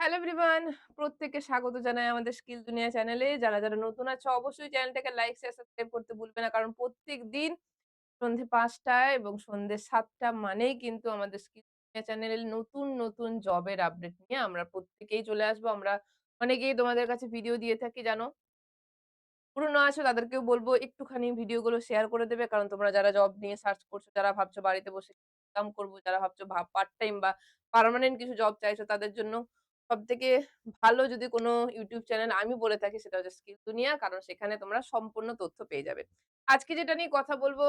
Hello everyone, প্রত্যেককে স্বাগত জানাই আমাদের স্কিল দুনিয়া চ্যানেলে। যারা যারা নতুন আছে, অবশ্যই চ্যানেলটাকে লাইক শেয়ার সাবস্ক্রাইব করতে ভুলবে না। কারণ প্রত্যেক দিন সন্ধে পাঁচটায় এবং সন্ধে সাতটা মানেই কিন্তু আমাদের স্কিল দুনিয়া চ্যানেলে নতুন নতুন জবের আপডেট নিয়ে আমরা প্রত্যেকেই চলে আসব। আমরা অনেকেই তোমাদের কাছে ভিডিও দিয়ে থাকি, জানো? পুরনো আছো, তাদেরকেও বলব একটুখানি ভিডিওগুলো শেয়ার করে দেবে। কারণ তোমরা যারা জব নিয়ে সার্চ করছ, যারা ভাবছ বাড়িতে বসে ইনকাম করব, যারা ভাবছ পার্ট টাইম বা পার্মানেন্ট কিছু জব চাইছো, তাদের জন্য সব থেকে ভালো যদি কোনো ইউটিউব চ্যানেল আমি বলে থাকি সেটা হচ্ছে স্কিল দুনিয়া কারণ সেখানে তোমরা সম্পূর্ণ তথ্য পেয়ে যাবে। আজকে যেটা নিয়ে কথা বলব,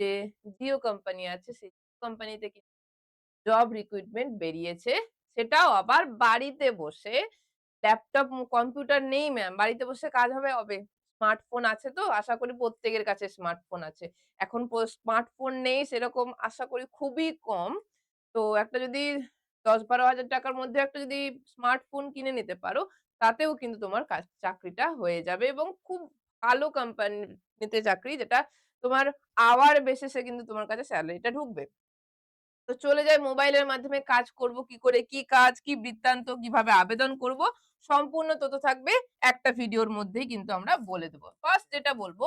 যে জিও কোম্পানি আছে, সেই কোম্পানিতে জব রিক্রুটমেন্ট বেরিয়েছে। সেটাও আবার বাড়িতে বসে ল্যাপটপ কম্পিউটার নেই ম্যাম বাড়িতে বসে কাজ হবে হবে স্মার্টফোন আছে তো, আশা করি প্রত্যেকের কাছে স্মার্টফোন আছে। এখন স্মার্টফোন নেই সেরকম আশা করি খুবই কম। তো একটা যদি দশ বারো হাজার টাকার মধ্যে একটা যদি স্মার্টফোন কিনে নিতে পারো তাতেও কিন্তু তোমার কাজ চাকরিটা হয়ে যাবে এবং খুব ভালো কোম্পানিতে চাকরি যেটা তোমার আওয়ার বেসিসে কিন্তু তোমার কাছে স্যালারিটা ঢুকবে তো চলে যায় মোবাইলের মাধ্যমে কাজ করব কি করে, কি কাজ, কি বৃত্তান্ত, কীভাবে আবেদন করব, সম্পূর্ণ তথ্য থাকবে একটা ভিডিওর মধ্যেই কিন্তু আমরা বলে দেবো ফার্স্ট যেটা বলব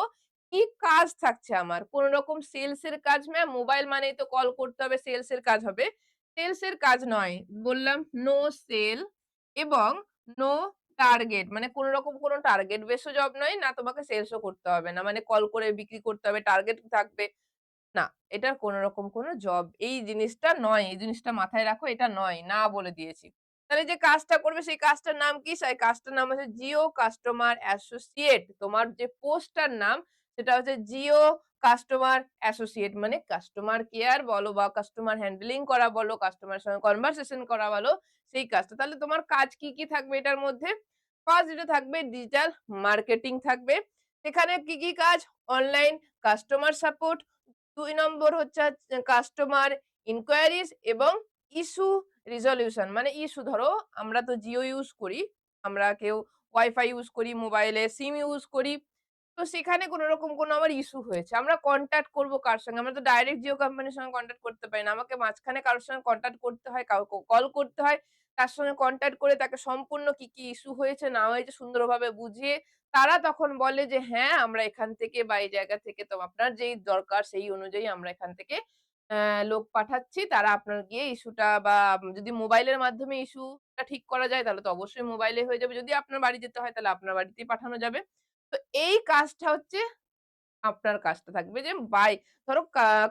কি কাজ থাকছে আমার? কোন রকম সেলস এর কাজ ম্যাম, মোবাইল মানেই তো কল করতে হবে, সেলস এর কাজ হবে। সেলস এর কাজ নয়। বললাম নো সেল এবং নো টার্গেট মানে কোন রকম কোন টার্গেট বেসও জব নয়, না তোমাকে সেলসও করতে হবে না। মানে কল করে বিক্রি করতে হবে, টার্গেট থাকবে। না, এটার কোন রকম কোন জব এই জিনিসটা নয়। এই জিনিসটা মাথায় রাখো এটা নয়। না বলে দিয়েছি। তাহলে যে কাজটা করবে সেই কাজটার নাম কি? সেই কাজটার নাম হচ্ছে জিও কাস্টমার অ্যাসোসিয়েট। তোমার যে পোস্টটার নাম সেটা হচ্ছে জিও কাস্টমার অ্যাসোসিয়েট মানে কাস্টমার কেয়ার বলো বা কাস্টমার হ্যান্ডলিং করা বলো, কাস্টমারের সঙ্গে কনভারসেশন করা বলো, সেই কাজটা। তাহলে তোমার কাজ কি, কি থাকবে এটার মধ্যে? ফার্স্ট যেটা থাকবে ডিজিটাল মার্কেটিং থাকবে। এখানে কি, কি কাজ? অনলাইন কাস্টমার সাপোর্ট দুই নম্বর হচ্ছে কাস্টমার ইনকোয়ারিজ এবং ইস্যু রিজলিউশন মানে ইস্যু ধরো আমরা তো জিও ইউজ করি। আমরা কেউ ওয়াইফাই ইউজ করি, মোবাইলে সিম ইউজ করি। তো সেখানে কোন রকম কোনো আমার ইস্যু হয়েছে। আমরা কনট্যাক্ট করব কার সঙ্গে? আমরা তো ডাইরেক্ট জিও কোম্পানির সঙ্গে কন্ট্যাক্ট করতে পারি না। আমাকে মাঝখানে কারোর সঙ্গে কন্ট্যাক্ট করতে হয়, কাউকে কল করতে হয়। তার সঙ্গে কন্ট্যাক্ট করে তাকে সম্পূর্ণ কি, কি ইস্যু হয়েছে না হয়েছে সুন্দরভাবে বুঝিয়ে তারা তখন বলে যে, "হ্যাঁ, আমরা এখান থেকে বা এই জায়গা থেকে তো আপনার যেই দরকার সেই অনুযায়ী আমরা এখান থেকে লোক পাঠাচ্ছি। তারা আপনার গিয়ে ইস্যুটা বা যদি মোবাইলের মাধ্যমে ইস্যুটা ঠিক করা যায় তাহলে তো অবশ্যই মোবাইলে হয়ে যাবে। যদি আপনার বাড়ি যেতে হয় তাহলে আপনার বাড়িতেই পাঠানো যাবে।" তো এই কাজটা হচ্ছে আপনার কাজটা থাকবে যে বাই ধরো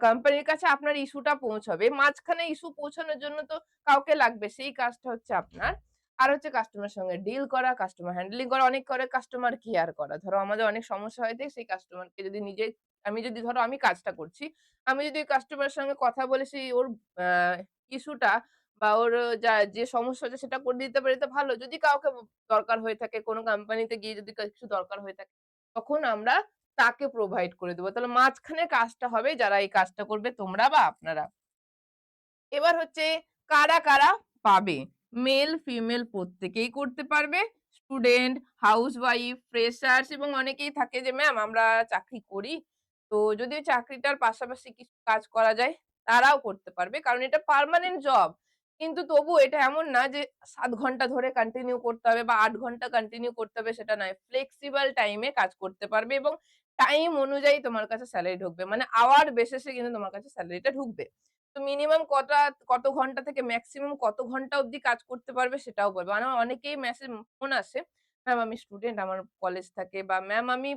কোম্পানির কাছে আপনার ইস্যুটা পৌঁছাবে। মাঝখানে ইস্যু পৌঁছানোর জন্য তো কাউকে লাগবে। সেই কাজটা হচ্ছে আপনার। আর হচ্ছে কাস্টমার সঙ্গে ডিল করা, কাস্টমার হ্যান্ডলিং করা, অনেক করে কাস্টমার কেয়ার করা। ধরো আমাদের অনেক সমস্যা হয়ে থাকে সেই কাস্টমারকে যদি নিজে আমি যদি ধরো আমি কাজটা করছি। আমি যদি কাস্টমারের সঙ্গে কথা বলে সেই ওর ইস্যুটা বা ওর যা যে সমস্যা হচ্ছে সেটা করে দিতে পারি তো ভালো। যদি কাউকে দরকার হয়ে থাকে কোনো কোম্পানিতে গিয়ে যদি কিছু দরকার হয়ে থাকে তখন আমরা তাকে প্রোভাইড করে দেবো তাহলে মাঝখানে কাজটা হবে যারা এই কাজটা করবে তোমরা বা আপনারা। এবার হচ্ছে কারা, কারা পাবে? মেল, ফিমেল প্রত্যেকেই করতে পারবে। স্টুডেন্ট, হাউস ওয়াইফ ফ্রেশার্স এবং অনেকেই থাকে যে ম্যাম আমরা চাকরি করি। তো যদি চাকরিটার পাশাপাশি কিছু কাজ করা যায় তারাও করতে পারবে। কারণ এটা পার্মানেন্ট জব। কিন্তু তবু এটা এমন না যে সাত ঘণ্টা ধরে কন্টিনিউ করতে হবে বা আট ঘণ্টা কন্টিনিউ করতে হবে সেটা নয়। ফ্লেক্সিবল টাইমে কাজ করতে পারবে এবং টাইম অনুযায়ী তোমার কাছে স্যালারি ঢুকবে। মানে আওয়ার বেসিস কিন্তু তোমার কাছে স্যালারিটা ঢুকবে। তো মিনিমাম কটা কত ঘণ্টা থেকে ম্যাক্সিমাম কত ঘণ্টা অবধি কাজ করতে পারবে সেটাও বলবে। মানে অনেকেই মেসেজ ফোন আসে, "ম্যাম আমি স্টুডেন্ট আমার কলেজ থাকে" বা "ম্যাম আমি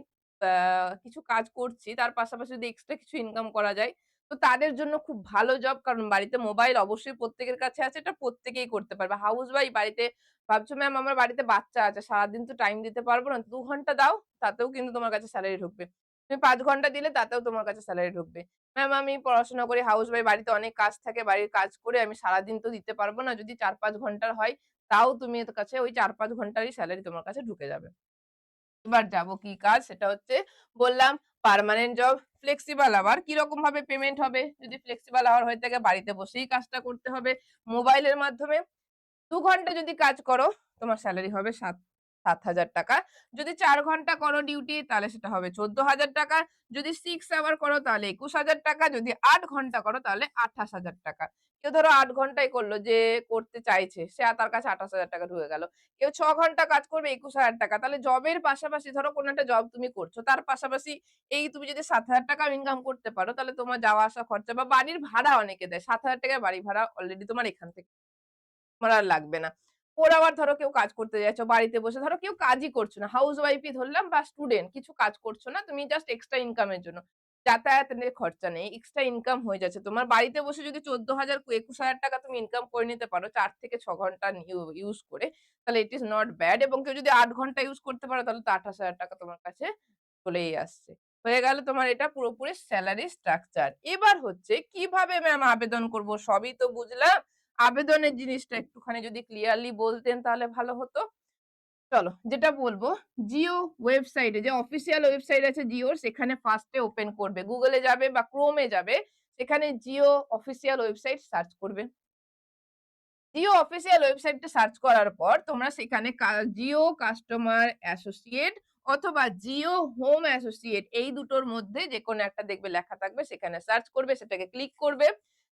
কিছু কাজ করছি তার পাশাপাশি যদি এক্সট্রা কিছু ইনকাম করা যায়" তো তাদের জন্য খুব ভালো জব কারণ বাড়িতে মোবাইল অবশ্যই প্রত্যেকের কাছে আছে এটা প্রত্যেকেই করতে পারবে। হাউসওয়াইফ বাড়িতে ভাবছ ম্যাম আমার বাড়িতে বাচ্চা আছে সারাদিন তো টাইম দিতে পারব না। দু ঘণ্টা দাও তাতেও কিন্তু তোমার কাছে স্যালারি ঢুকবে। তুমি পাঁচ ঘণ্টা দিলে তাতেও তোমার কাছে স্যালারি ঢুকবে। ম্যাম আমি পড়াশোনা করি, হাউসওয়াইফ বাড়িতে অনেক কাজ থাকে, বাড়ির কাজ করে আমি সারাদিন তো দিতে পারব না। যদি ৪-৫ ঘণ্টার হয়, তাও তুমি এর কাছে ওই ৪-৫ ঘন্টারই স্যালারি তোমার কাছে ঢুকে যাবে। এবার যাব কি কাজ সেটা হচ্ছে বললাম পার্মানেন্ট জব, ফ্লেক্সিবল আওয়ার। কীরকম ভাবে পেমেন্ট হবে? যদি ফ্লেক্সিবল আওয়ার হয়ে থাকে বাড়িতে বসেই কাজটা করতে হবে। মোবাইলের মাধ্যমে দু ঘণ্টা যদি কাজ করো, তোমার স্যালারি হবে ৭ ৳৭,০০০ যদি চার ঘণ্টা করো ডিউটি তাহলে সেটা হবে ৳১৪,০০০ যদি সিক্স আওয়ার করো তাহলে ৳২১,০০০ যদি আট ঘণ্টা করো তাহলে ৳২৮,০০০ কেউ ধরো আট ঘন্টাই করল যে করতে চাইছে সে তার কাছে ৳২৮,০০০ ঢুকে গেল। কেউ ছ ঘণ্টা কাজ করবে ৳২১,০০০ তাহলে জবের পাশাপাশি ধরো কোনো একটা জব তুমি করছ। তার পাশাপাশি এই তুমি যদি ৳৭,০০০ ইনকাম করতে পারো তাহলে তোমার যাওয়া আসা খরচা বা বাড়ির ভাড়া অনেকে দেয়। ৳৭,০০০ বাড়ি ভাড়া অলরেডি তোমার এখান থেকে তোমার আর লাগবে না। ওর আবার ধরো কেউ কাজ করতে যাচ্ছ বাড়িতে বসে ধরো কেউ কাজই করছ না। হাউসওয়াইফই ধরলাম বা স্টুডেন্ট কিছু কাজ করছ না। তুমি জাস্ট এক্সট্রা ইনকামের জন্য। যাতায়াতের খরচা নেই। এক্সট্রা ইনকাম হয়ে যাচ্ছে। তোমার বাড়িতে বসে যদি ১৪,০০০ ৳২১,০০০ তুমি ইনকাম করে নিতে পারো চার থেকে ছ ঘণ্টা ইউ ইউস করে তাহলে ইট ইস নট ব্যাড এবং কেউ যদি আট ঘণ্টা ইউজ করতে পারো তাহলে তো ৳২৮,০০০ তোমার কাছে চলেই আসছে। হয়ে গেল তোমার এটা পুরোপুরি স্যালারি স্ট্রাকচার। এবার হচ্ছে কীভাবে ম্যাম আবেদন করব? সবই তো বুঝলাম। আবেদনের জিনিসটা একটুখানি যদি ক্লিয়ারলি বলতেন তাহলে ভালো হতো। চলো, যেটা বলব, জিও ওয়েবসাইটে যে অফিসিয়াল ওয়েবসাইট আছে জিওর, সেখানে ফার্স্টে ওপেন করবে। গুগলে যাবে বা ক্রোমে যাবে। সেখানে জিও অফিসিয়াল ওয়েবসাইট সার্চ করবে। জিও অফিসিয়াল ওয়েবসাইটটা সার্চ করার পর তোমরা সেখানে জিও কাস্টমার অ্যাসোসিয়েট অথবা জিও হোম অ্যাসোসিয়েট এই দুটোর মধ্যে যে কোনো একটা দেখবে লেখা থাকবে, সেখানে সার্চ করবে, সেটাকে ক্লিক করবে।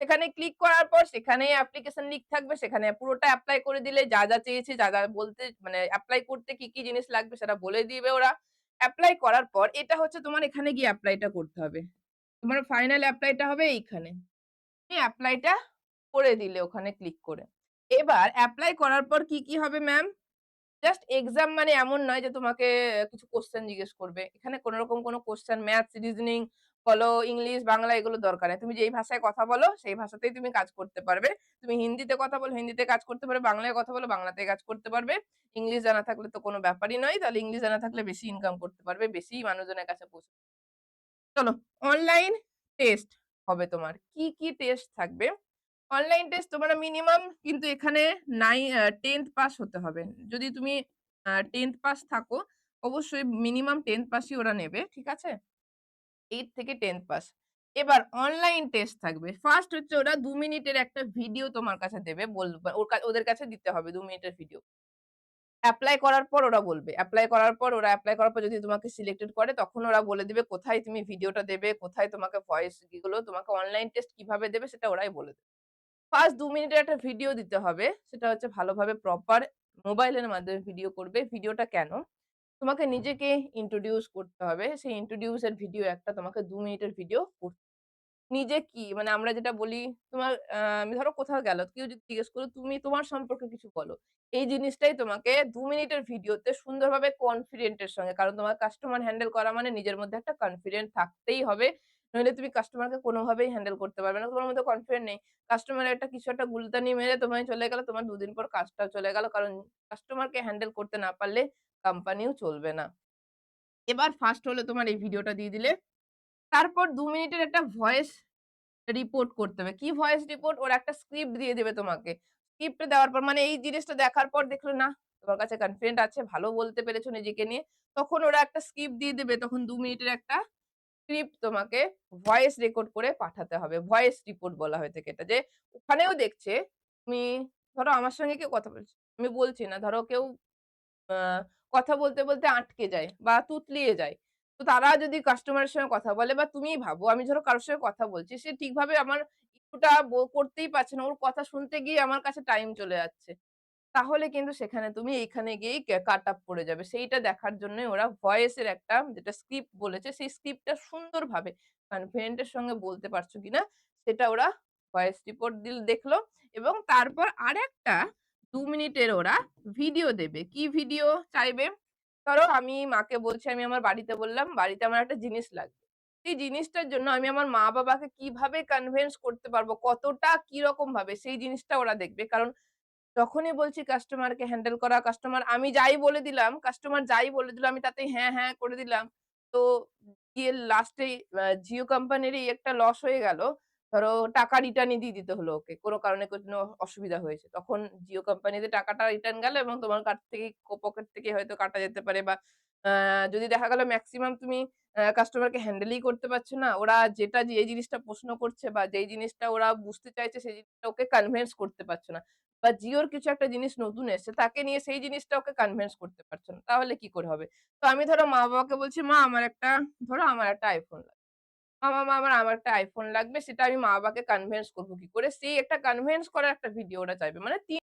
সেখানে ক্লিক করার পর সেখানেই অ্যাপ্লিকেশন লিঙ্ক থাকবে সেখানে পুরোটা অ্যাপ্লাই করে দিলে যা, যা চেয়েছে যা, যা বলতে মানে অ্যাপ্লাই করতে কি, কি জিনিস লাগবে সেটা বলে দিবে ওরা। অ্যাপ্লাই করার পর এটা হচ্ছে তোমার এখানে গিয়ে অ্যাপ্লাইটা করতে হবে। তোমার ফাইনাল অ্যাপ্লাইটা হবে এইখানে। তুমি অ্যাপ্লাইটা করে দিলে ওখানে ক্লিক করে। এবার অ্যাপ্লাই করার পর কি, কি হবে ম্যাম? জাস্ট এক্সাম মানে এমন নয় যে তোমাকে কিছু কোশ্চেন জিজ্ঞেস করবে। এখানে কোন রকম কোন কোয়েশ্চেন ম্যাথস, রিজনিং বলো, ইংলিশ, বাংলা এগুলো দরকার। তুমি যেই ভাষায় কথা বলো সেই ভাষাতেই তুমি কাজ করতে পারবে। তুমি হিন্দিতে কথা বলো, হিন্দিতে কাজ করতে পারবে। বাংলায় কথা বলো, বাংলাতে কাজ করতে পারবে। ইংলিশ জানা থাকলে তো কোনো ব্যাপারই নয়। তাহলে ইংলিশ জানা থাকলে বেশি ইনকাম করতে পারবে। বেশি মানুষজনের কাছে পৌঁছ চলো অনলাইন টেস্ট হবে তোমার। কি, কি টেস্ট থাকবে? অনলাইন টেস্ট তোমার মিনিমাম কিন্তু এখানে নাই টেন্থ পাস হতে হবে। যদি তুমি টেন্থ পাস থাকো অবশ্যই মিনিমাম 10th পাসই ওরা নেবে। ঠিক আছে? 8 থেকে 10th পাস। এবার অনলাইন টেস্ট থাকবে। ফার্স্ট হচ্ছে ওরা দু মিনিটের একটা ভিডিও তোমার কাছে দেবে। ওদের কাছে দিতে হবে ২ মিনিটের ভিডিও। এপ্লাই করার পর ওরা বলবে। এপ্লাই করার পর ওরা এপ্লাই করার পর যদি তোমাকে সিলেক্টেড করে তখন ওরা বলে দেবে কোথায় তুমি ভিডিওটা দেবে, কোথায় তোমাকে ভয়েস এগুলো তোমাকে অনলাইন টেস্ট কীভাবে দেবে সেটা ওরাই বলে দেবে। ফার্স্ট দু মিনিটের একটা ভিডিও দিতে হবে। সেটা হচ্ছে ভালোভাবে প্রপার মোবাইলের মাধ্যমে ভিডিও করবে। ভিডিওটা কেন? তোমাকে নিজেকে ইন্ট্রোডিউস করতে হবে। সেই ইন্ট্রোডিউস এর ভিডিও একটা, তোমাকে দু মিনিটের ভিডিও করতে নিজে কি মানে আমরা যেটা বলি, তোমার ধরো কোথাও গেল। কেউ যদি জিজ্ঞেস করল তুমি তোমার সম্পর্কে কিছু বলো। এই জিনিসটাই তোমাকে দু মিনিটের ভিডিওতে সুন্দরভাবে কনফিডেন্টের সঙ্গে, কারণ তোমার কাস্টমার হ্যান্ডেল করা মানে নিজের মধ্যে একটা কনফিডেন্ট থাকতেই হবে। নইলে তুমি কাস্টমারকে কোনোভাবেই হ্যান্ডেল করতে পারবে না। তোমার মধ্যে কনফিডেন্ট নেই। কাস্টমার একটা কিছু একটা গুলতানি মেরে তোমায় চলে গেল। তোমার দুদিন পর কাজটাও চলে গেল। কারণ কাস্টমারকে হ্যান্ডেল করতে না পারলে কোম্পানিও চলবে না। এবার ফার্স্ট হলে তোমার এই ভিডিওটা দিয়ে দিলে। তারপর দু মিনিটের একটা ভয়েস রিপোর্ট করতে হবে। কি ভয়েস রিপোর্ট? ওরা একটা স্ক্রিপ্ট দিয়ে দেবে তোমাকে। স্ক্রিপ্ট দেওয়ার পর মানে এই জিনিসটা দেখার পর দেখল না, তোমার কাছে কনফিডেন্ট আছে, ভালো বলতে পেরেছ নিজেকে নিয়ে। তখন ওরা একটা স্ক্রিপ্ট দিয়ে দেবে। তখন দু মিনিটের একটা স্ক্রিপ্ট তোমাকে ভয়েস রেকর্ড করে পাঠাতে হবে। ভয়েস রিপোর্ট বলা হয়ে থাকে এটা। যে ওখানেও দেখছে তুমি ধরো আমার সঙ্গে কেউ কথা বলছে। আমি বলছি না। ধরো কেউ কথা বলতে, বলতে আটকে যায় বা তুতলিয়ে যায়। তো তারা যদি কাস্টমারের সঙ্গে কথা বলে বা তুমিই ভাবো আমি ধরো কারোর সঙ্গে কথা বলছি। সে ঠিকভাবে আমার ইস্যুটা করতেই পারছে না। ওর কথা শুনতে গিয়ে আমার কাছে টাইম চলে যাচ্ছে। তাহলে কিন্তু সেখানে তুমি এইখানে গিয়েই কাট আপ করে যাবে। সেইটা দেখার জন্যই ওরা ভয়েসের একটা যেটা স্ক্রিপ্ট বলেছে সেই স্ক্রিপ্টটা সুন্দরভাবে কনফিডেন্ট এর সঙ্গে বলতে পারছ কিনা সেটা ওরা ভয়েস রিপোর্ট দিল দেখল এবং তারপর আরেকটা ২ মিনিটের ওরা ভিডিও দেবে। কি ভিডিও চাইবে? ধরো আমি মাকে বলছি আমি আমার বাড়িতে বললাম, বাড়িতে আমার একটা জিনিস লাগবে। সেই জিনিসটার জন্য আমি আমার মা-বাবাকে কীভাবে কনভিন্স করতে পারব, কতটা কীরকম ভাবে সেই জিনিসটা ওরা দেখবে। কারণ যখনই বলছি কাস্টমারকে হ্যান্ডেল করা, কাস্টমার আমি যাই বলে দিলাম, কাস্টমার যাই বলে দিল আমি তাতে হ্যাঁ, হ্যাঁ করে দিলাম। তো গিয়ে লাস্টে জিও কোম্পানিরই একটা লস হয়ে গেল। ধরো টাকা রিটার্নই দিয়ে দিতে হলো ওকে। কোনো কারণে কোনো অসুবিধা হয়েছে। তখন জিও কোম্পানিতে টাকাটা রিটার্ন গেল এবং তোমার কাছ থেকে পকেট থেকে হয়তো কাটা যেতে পারে বা যদি দেখা গেল ম্যাক্সিমাম তুমি কাস্টমারকে হ্যান্ডেলই করতে পারছ না। ওরা যেটা যে জিনিসটা প্রশ্ন করছে বা যেই জিনিসটা ওরা বুঝতে চাইছে সেই জিনিসটা ওকে কনভিন্স করতে পারছ না। বা জিওর কিছু একটা জিনিস নতুন এসছে তাকে নিয়ে সেই জিনিসটা ওকে কনভিন্স করতে পারছ না। তাহলে কি করে হবে? তো আমি ধরো মা-বাবাকে বলছি, "মা আমার একটা" ধরো আমার একটা iPhone লাগবে। মা, মা, মা আমার আমার একটা আইফোন লাগবে সেটা আমি মা-বাবাকে কনভিন্স করব কি করে? সেই একটা কনভিন্স করার একটা ভিডিও ওরা চাইবে। মানে ৩